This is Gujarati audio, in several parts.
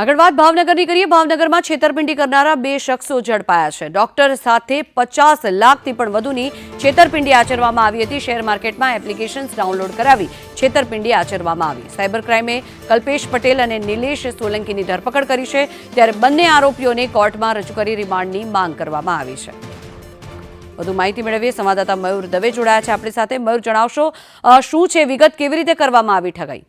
આગળ વાત ભાવનગરની કરીએ. ભાવનગરમાં છેતરપિંડી કરનારા બે શખ્સો ઝડપાયા છે. ડોક્ટર સાથે પચાસ લાખથી પણ વધુની છેતરપિંડી આચરવામાં આવી હતી. શેર માર્કેટમાં એપ્લિકેશન્સ ડાઉનલોડ કરાવી છેતરપિંડી આચરવામાં આવી. સાયબર ક્રાઇમે કલ્પેશ પટેલ અને નિલેશ સોલંકીની ધરપકડ કરી છે. ત્યારે બંને આરોપીઓને કોર્ટમાં રજૂ કરી રિમાન્ડની માંગ કરવામાં આવી છે. વધુ માહિતી મેળવીએ. સંવાદદાતા મયુર દવે જોડાયા છે. આપણી સાથે મયુર જણાવશો શું છે? વિગત કેવી રીતે કરવામાં આવી ઠગાઈ?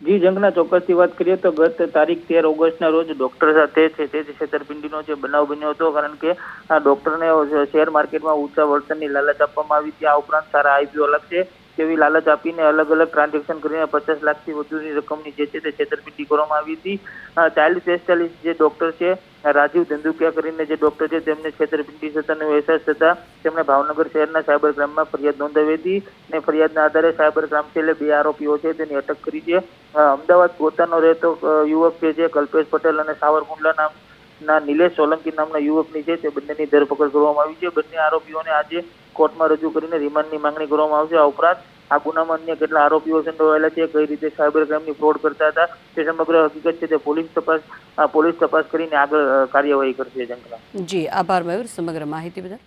જી, જંગના ચોક્કસથી વાત કરીએ તો ગત તારીખ તેર ઓગસ્ટના રોજ ડોક્ટર સાથે છે તે છેતરપિંડીનો જે બનાવ બન્યો હતો, કારણ કે આ ડોક્ટરને શેર માર્કેટમાં ઊંચા વળતરની લાલચ આપવામાં આવી હતી. આ ઉપરાંત સારા આઈપીઓ લગશે તેવી લાલચ આપીને અલગ અલગ ટ્રાન્ઝેક્શન કરીને પચાસ લાખથી વધુની રકમની જે છે તે છેતરપિંડી કરવામાં આવી હતી. ચાલીસ સ્પેશિયાલિસ્ટ જે ડોક્ટર છે, રાજીવ ધંધુકિયા કરીને જે ડોક્ટર છે, તેમને છેતરપિંડી થતાનો અહેસાસ થતા તેમણે ભાવનગર શહેરના સાયબર ક્રાઇમમાં ફરિયાદ નોંધાવી હતી અને ફરિયાદના આધારે સાયબર ક્રાઇમ સેલે બે આરોપીઓ છે તેની અટક કરી છે. અમદાવાદ પોતાનો રહેતો યુવક જે કલ્પેશ પટેલ અને સાવરકુંડલા નામ ના નિલેશ સોલંકી નામના યુવકની છે, તે બંનેની ધરપકડ કરવામાં આવી છે. બંને આરોપીઓને આજે કોર્ટમાં રજૂ કરીને રિમાન્ડની માંગણી કરવામાં આવશે. આ ઉપરાંત આ ગુનામાં અન્ય કેટલા આરોપીઓ સંડોવાયેલા છે, કઈ રીતે સાયબર ક્રાઇમની ફ્રોડ કરતા હતા, તે સમગ્ર હકીકત છે તે પોલીસ તપાસ પોલીસ તપાસ કરીને આગળ કાર્યવાહી કરશે જંગલા જી, આભાર મયુર. સમગ્ર માહિતી બદલ.